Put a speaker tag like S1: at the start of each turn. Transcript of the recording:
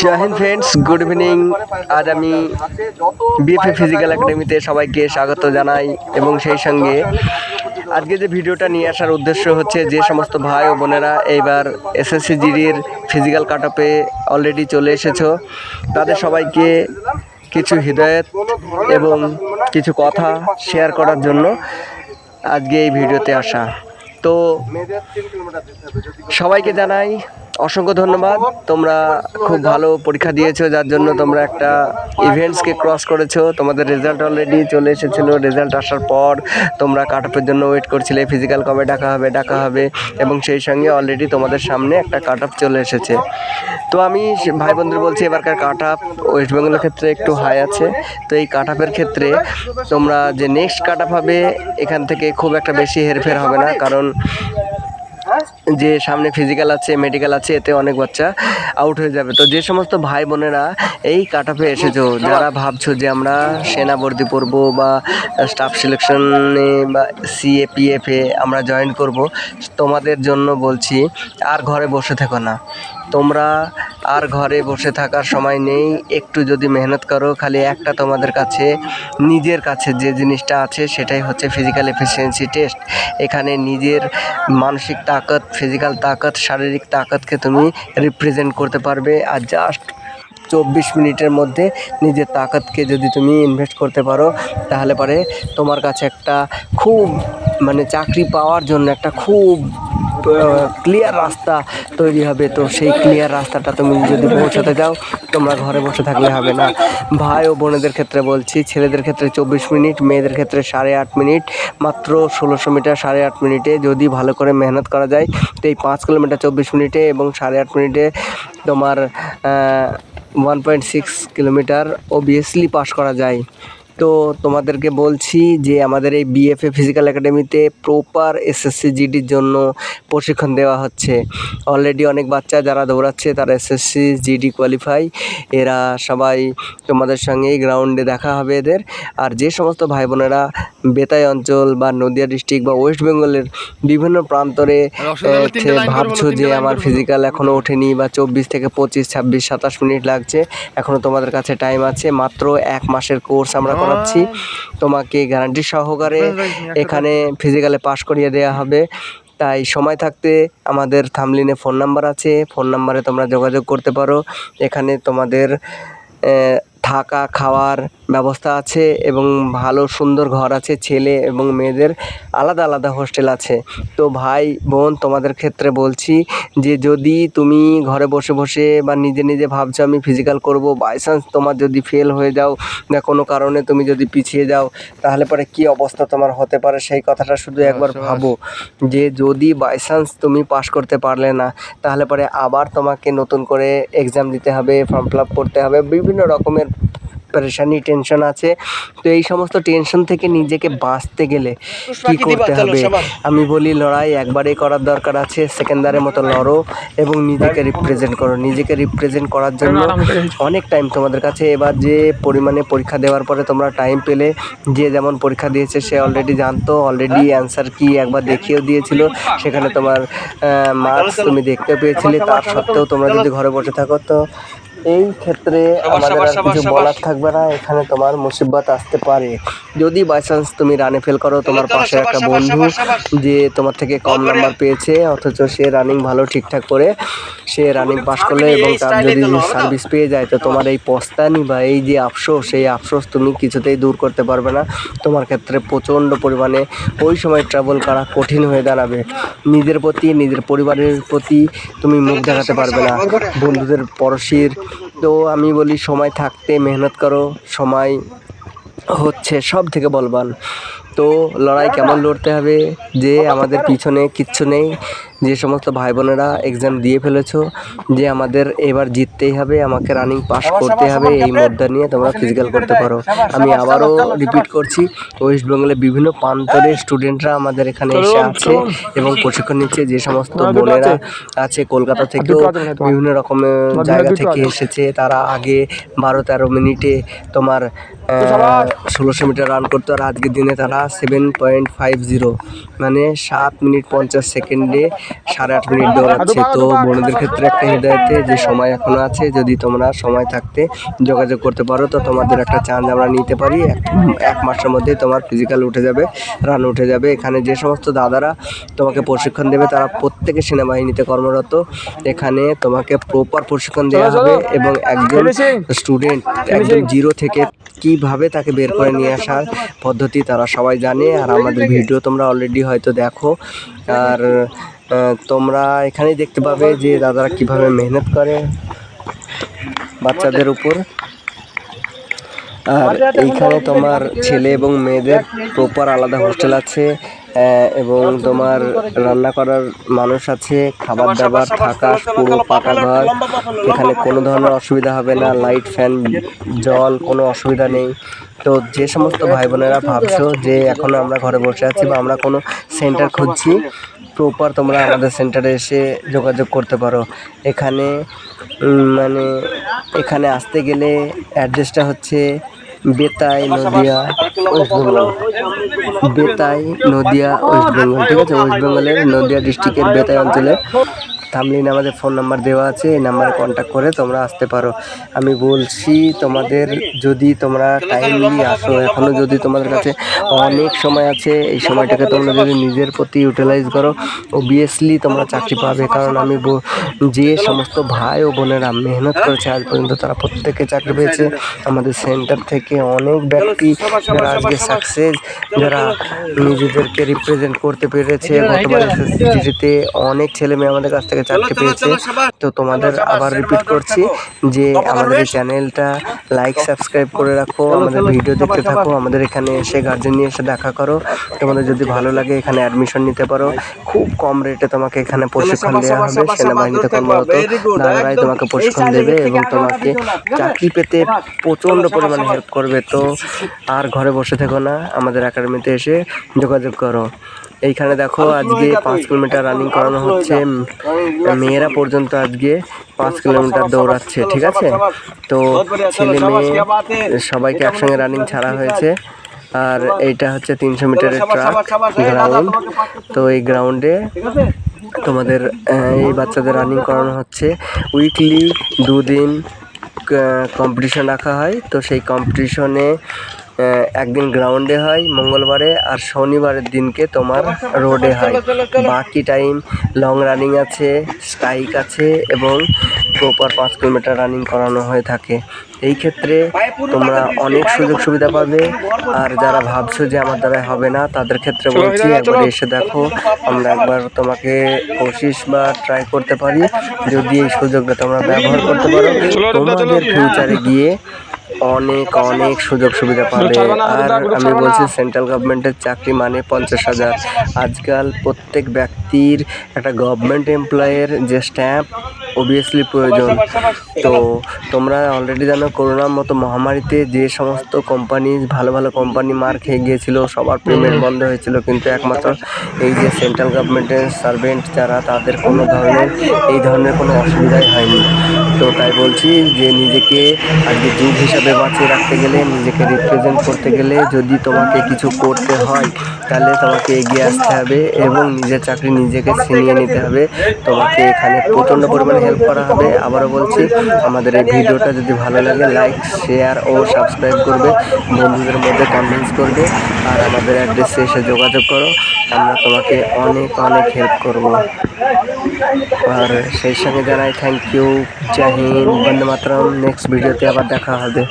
S1: Jai Hind friends good evening আজ আমি BFA physical একাডেমিতে সবাইকে স্বাগত জানাই এবং সেই সঙ্গে আজকে যে ভিডিওটা নিয়ে আসার উদ্দেশ্য হচ্ছে যে সমস্ত ভাই ও বোনেরা এইবার এসএসসি জিডির ফিজিক্যাল কাট আপে অলরেডি চলে এসেছ। তাদের সবাইকে কিছু হৃদয়ত এবং কিছু কথা শেয়ার করার জন্য আজকে এই ভিডিওতে আসা। তো সবাইকে জানাই অসংখ্য ধন্যবাদ। তোমরা খুব ভালো পরীক্ষা দিয়েছ, যার জন্য তোমরা একটা ইভেন্টসকে ক্রস করেছ। তোমাদের রেজাল্ট অলরেডি চলে এসেছিল। রেজাল্ট আসার পর তোমরা কাট আপের জন্য ওয়েট করছিলে। ফিজিক্যাল কবে ডাকা হবে ডাকা হবে এবং সেই সঙ্গে অলরেডি তোমাদের সামনে একটা কাট আপ চলে এসেছে। তো আমি ভাই বন্ধুদের বলছি, এবারকার কাট আপ ওয়েস্ট বেঙ্গলের ক্ষেত্রে একটু হাই আছে। তো এই কাট আপের ক্ষেত্রে তোমরা যে নেক্সট কাট আপ হবে, এখান থেকে খুব একটা বেশি হেরফের হবে না। কারণ যে সামনে ফিজিক্যাল আছে মেডিকেল আছে, এতে অনেক বাচ্চা আউট হয়ে যাবে। তো যে সমস্ত ভাই বোনেরা এই কাট অফে এসেছ, যারা ভাবছ যে আমরা সেনা ভর্তি পড়ব বা স্টাফ সিলেকশনে বা সিএপিএফে আমরা জয়েন করব, তোমাদের জন্য বলছি, আর ঘরে বসে থেকো না। তোমরা আর ঘরে বসে থাকার সময় নেই। একটু যদি মেহনত করো, খালি একটা তোমাদের কাছে, নিজের কাছে যে জিনিসটা আছে, সেটাই হচ্ছে ফিজিক্যাল এফিসিয়েন্সি টেস্ট এখানে নিজের মানসিক তাকত ফিজিক্যাল তাকত, শারীরিক তাকতকে তুমি রিপ্রেজেন্ট করতে পারবে। আর জাস্ট চব্বিশ মিনিটের মধ্যে নিজের তাকতকে যদি তুমি ইনভেস্ট করতে পারো, তাহলে পরে তোমার কাছে একটা খুব মানে চাকরি পাওয়ার জন্য একটা খুব ক্লিয়ার রাস্তা তৈরি হবে। তো সেই ক্লিয়ার রাস্তাটা তুমি যদি পৌঁছাতে যাও তোমরা ঘরে বসে থাকলে হবে না। ভাই ও বোনেদের ক্ষেত্রে বলছি, ছেলেদের ক্ষেত্রে চব্বিশ মিনিট, মেয়েদের ক্ষেত্রে সাড়ে আট মিনিট, মাত্র ষোলোশো মিটার সাড়ে আট মিনিটে যদি ভালো করে মেহনত করা যায়, তো এই পাঁচ কিলোমিটার চব্বিশ মিনিটে এবং সাড়ে আট মিনিটে তোমার one point six kilometre obviously pass করা যায়। তো তোমাদেরকে বলছি যে আমাদের এই BFA physical academy proper SSC জিডির জন্য প্রশিক্ষণ দেওয়া হচ্ছে। অলরেডি অনেক বাচ্চা যারা দৌড়াচ্ছে তারা এসএসসি জিডি কোয়ালিফাই এরা সবাই তোমাদের সঙ্গেই গ্রাউন্ডে দেখা হবে এদের। আর যে সমস্ত ভাই বোনেরা বেতাই অঞ্চল বা নদিয়া ডিস্ট্রিক্ট বা ওয়েস্ট বেঙ্গলের বিভিন্ন প্রান্তরে ভাবছ যে আমার ফিজিক্যাল এখনও ওঠেনি বা চব্বিশ থেকে পঁচিশ ছাব্বিশ সাতাশ মিনিট লাগছে। এখনও তোমাদের কাছে টাইম আছে মাত্র এক মাসের কোর্স আমরা করাচ্ছি। তোমাকে গ্যারান্টি সহকারে এখানে ফিজিক্যালে পাশ করিয়ে দেওয়া হবে। তাই সময় থাকতে আমাদের থামলিনে ফোন নাম্বার আছে। ফোন নাম্বারে তোমরা যোগাযোগ করতে পারো। এখানে তোমাদের থাকা খাওয়ার ব্যবস্থা আছে এবং ভালো সুন্দর ঘর আছে ছেলে এবং মেয়েদের আলাদা আলাদা হোস্টেল আছে। তো ভাই বোন তোমাদের ক্ষেত্রে বলছি যে যদি তুমি ঘরে বসে বসে বা নিজে নিজে ভাবছ আমি ফিজিক্যাল করব বাই চান্স তোমার যদি ফেল হয়ে যাও বা কোনো কারণে তুমি যদি পিছিয়ে যাও তাহলে পরে কি অবস্থা তোমার হতে পারে? সেই কথাটা শুধু একবার ভাবো। যে যদি বাই চান্স তুমি পাশ করতে পারলে না তাহলে পরে আবার তোমাকে নতুন করে এক্সাম দিতে হবে ফর্ম ফিল আপ করতে হবে বিভিন্ন রকমের পেরেশানি টেনশন আছে। তো এই সমস্ত টেনশন থেকে নিজেকে বাঁচতে গেলে কি করতে হবে? আমি বলি লড়াই একবারেই করার দরকার আছে সেকেন্ডারের মতো লড়ো এবং নিজেকে রিপ্রেজেন্ট করো। নিজেকে রিপ্রেজেন্ট করার জন্য অনেক টাইম তোমাদের কাছে এবার যে পরিমাণে পরীক্ষা দেওয়ার পরে তোমরা টাইম পেলে যে যেমন পরীক্ষা দিয়েছে সে অলরেডি জানতো অলরেডি অ্যান্সার কি একবার দেখিয়েও দিয়েছিল। সেখানে তোমার মার্কস তুমি দেখতে পেয়েছিলে তার সত্ত্বেও তোমরা যদি ঘরে বসে থাকো তো এই ক্ষেত্রে আমাদের আর কিছু বলার থাকবে না এখানে তোমার মুসিবত আসতে পারে। যদি বাই চান্স তুমি রানে ফেল করো তোমার পাশে একটা বন্ধু যে তোমার থেকে কম নাম্বার পেয়েছে অথচ সে রানিং ভালো ঠিকঠাক করে সে রানিং পাস করলে এবং তার যদি সার্ভিস পেয়ে যায় তো তোমার এই পস্তানি বা এই যে আফসোস এই আফসোস তুমি কিছুতেই দূর করতে পারবে না। তোমার ক্ষেত্রে প্রচণ্ড পরিমাণে ওই সময় ট্রাভেল করা কঠিন হয়ে দাঁড়াবে। নিজের প্রতি নিজের পরিবারের প্রতি তুমি মুখ দেখাতে পারবে না। বন্ধুদের পড়শির তো আমি বলি, সময় থাকতে মেহনত করো, সময় হচ্ছে সব থেকে বলবান। তো লড়াই কেমন লড়তে হবে, যে আমাদের পিছনে কিচ্ছু নেই। যে সমস্ত ভাই বোনেরা এক্সাম দিয়ে ফেলেছো যে আমাদের এবার জিততেই হবে আমাকে রানিং পাস করতে হবে এই মুদ্রা নিয়ে তোমরা ফিজিক্যাল করতে পারো। আমি আবারও রিপিট করছি ওয়েস্ট বেঙ্গলের বিভিন্ন প্রান্তরের স্টুডেন্টরা আমাদের এখানে এসে আছে এবং প্রশিক্ষণ নিচ্ছে যে সমস্ত বোনেরা আছে? কলকাতা থেকেও বিভিন্ন রকমের জায়গা থেকে এসেছে তারা আগে বারো তেরো মিনিটে তোমার ষোলোশো মিটার রান করতো আর আজকের দিনে তারা সেভেন পয়েন্ট ফাইভ জিরো মানে সাত মিনিট পঞ্চাশ সেকেন্ডে সাড়ে আট মিনিট দৌড়াচ্ছে তো বোনদের ক্ষেত্রে একটা হৃদয়তে যে সময় এখনও আছে যদি তোমরা সময় থাকতে যোগাযোগ করতে পারো তো তোমাদের একটা চান্স আমরা নিতে পারি। এক- মাসের মধ্যে তোমার ফিজিক্যাল উঠে যাবে রান উঠে যাবে। এখানে যে সমস্ত দাদারা তোমাকে প্রশিক্ষণ দেবে তারা প্রত্যেকে সেনাবাহিনীতে কর্মরত। এখানে তোমাকে প্রপার প্রশিক্ষণ দেওয়া হবে এবং একজন স্টুডেন্ট একজন জিরো থেকে কীভাবে তাকে বের করে নিয়ে আসার পদ্ধতি তারা সবাই জানে। আর আমাদের ভিডিও তোমরা অলরেডি হয়তো দেখো। আর তোমরা এখানেই দেখতে পাবে যে দাদারা কীভাবে মেহনত করে বাচ্চাদের উপর। আর এইখানে তোমার ছেলে এবং মেয়েদের প্রপার আলাদা হোস্টেল আছে এবং তোমার রান্না করার মানুষ আছে, খাবার দাবার, থাকা, পুরো পাকা ঘর, এখানে কোনো ধরনের অসুবিধা হবে না লাইট ফ্যান জল, কোনো অসুবিধা নেই। তো যে সমস্ত ভাই বোনেরা ভাবছ যে এখন আমরা ঘরে বসে আছি বা আমরা কোনো সেন্টার খুঁজছি প্রপার তোমরা আমাদের সেন্টারে এসে যোগাযোগ করতে পারো। এখানে মানে এখানে আসতে গেলে অ্যাড্রেসটা হচ্ছে বেতাই নদিয়া বেতাই, নদিয়া, ওয়েস্ট বেঙ্গল, ঠিক আছে? ওয়েস্ট বেঙ্গলের নদিয়া ডিস্ট্রিক্টের বেতাই অঞ্চলে থামলিন আমাদের ফোন নাম্বার দেওয়া আছে, এই নাম্বারে কন্ট্যাক্ট করে তোমরা আসতে পারো। আমি বলছি, তোমাদের যদি তোমরা টাইমলি আসো এখনও যদি তোমাদের কাছে অনেক সময় আছে, এই সময়টাকে তোমরা যদি নিজের প্রতি ইউটিলাইজ করো অবভিয়াসলি তোমরা চাকরি পাবে। কারণ আমি যে সমস্ত ভাই ও বোনেরা মেহনত করেছে, আজ পর্যন্ত তারা প্রত্যেকে চাকরি পেয়েছে। আমাদের সেন্টার থেকে অনেক ব্যক্তি যারা আজকে সাকসেস যারা নিজেদেরকে রিপ্রেজেন্ট করতে পেরেছে গতবার এসএসসিতে অনেক ছেলে মেয়ে আমাদের কাছ থেকে চাকরি পেয়েছে তো তোমাদের আবার রিপিট করছি যে আমাদের এই চ্যানেলটা লাইক সাবস্ক্রাইব করে রাখো আমাদের ভিডিও দেখতে থাকো আমাদের এখানে এসে গার্জেন নিয়ে এসে দেখা করো। তোমাদের যদি ভালো লাগে এখানে অ্যাডমিশন নিতে পারো। খুব কম রেটে তোমাকে এখানে প্রশিক্ষণ দেওয়া হবে সেনাবাহিনীতে কর্মরত দাদারাই তোমাকে প্রশিক্ষণ দেবে এবং তোমাকে চাকরি পেতে প্রচণ্ড পরিমাণে হেল্প করবে। তো আর ঘরে বসে থেকো না আমাদের একাডেমিতে এসে যোগাযোগ করো। এইখানে দেখো আজকে পাঁচ কিলোমিটার রানিং করানো হচ্ছে। মেয়েরা পর্যন্ত আজকে পাঁচ কিলোমিটার দৌড়াচ্ছে ঠিক আছে? তো ছেলে মেয়ে সবাইকে একসঙ্গে রানিং ছাড়া হয়েছে। আর এইটা হচ্ছে তিনশো মিটারের ট্রাক গ্রাউন্ড তো এই গ্রাউন্ডে তোমাদের এই বাচ্চাদের রানিং করানো হচ্ছে। উইকলি দুদিন কম্পিটিশন রাখা হয়। তো সেই কম্পিটিশনে একদিন গ্রাউন্ডে হয়, মঙ্গলবারে আর শনিবারের দিনকে তোমার রোডে হয়। বাকি টাইম লং রানিং আছে স্ট্রাইক আছে এবং প্রপার পাঁচ কিলোমিটার রানিং করানো হয়ে থাকে। এই ক্ষেত্রে তোমরা অনেক সুযোগ সুবিধা পাবে। আর যারা ভাবছ যে আমার দ্বারা হবে না, তাদের ক্ষেত্রে বলছি, একবার এসে দেখো। আমরা একবার তোমাকে কোশিস বা ট্রাই করতে পারি। যদি এই সুযোগটা তোমরা ব্যবহার করতে পারো, তোমাদের ফিউচারে গিয়ে অনেক অনেক সুযোগ সুবিধা পাবে। আর আমি বলছি সেন্ট্রাল গভর্নমেন্টের চাকরি মানে পঞ্চাশ হাজার। আজকাল প্রত্যেক ব্যক্তির একটা গভর্নমেন্ট এমপ্লয়ের যে স্ট্যাম্প অবভিয়াসলি প্রয়োজন। তো তোমরা অলরেডি জানো করোনার মতো মহামারীতে যে সমস্ত কোম্পানি ভালো ভালো কোম্পানি মার খেয়ে গিয়েছিল সবার পেমেন্ট বন্ধ হয়েছিল। কিন্তু একমাত্র এই যে সেন্ট্রাল গভর্নমেন্টের সার্ভেন্ট যারা তাদের কোনো ধরনের এই ধরনের কোনো অসুবিধাই হয়নি। তো তাই বলছি যে নিজেকে আজকে যুগ হিসাবে বাঁচিয়ে রাখতে গেলে, নিজেকে রিপ্রেজেন্ট করতে গেলে যদি তোমাকে কিছু করতে হয়, তাহলে তোমাকে এগিয়ে আসতে হবে এবং নিজের চাকরি নিজেকে ছিনিয়ে নিতে হবে। তোমাকে এখানে প্রচণ্ড পরিমাণে হেল্প করা হবে। আবারও বলছি, আমাদের এই ভিডিওটা যদি ভালো লাগে লাইক শেয়ার ও সাবস্ক্রাইব করবে, বন্ধুদের মধ্যে কনভিন্স করবে, আর আমাদের অ্যাড্রেসে এসে যোগাযোগ করো, আমরা তোমাকে অনেক অনেক হেল্প করব। আর সেই সঙ্গে জানাই thank you Hind Bande Mataram next ভিডিওতে আবার দেখা হবে।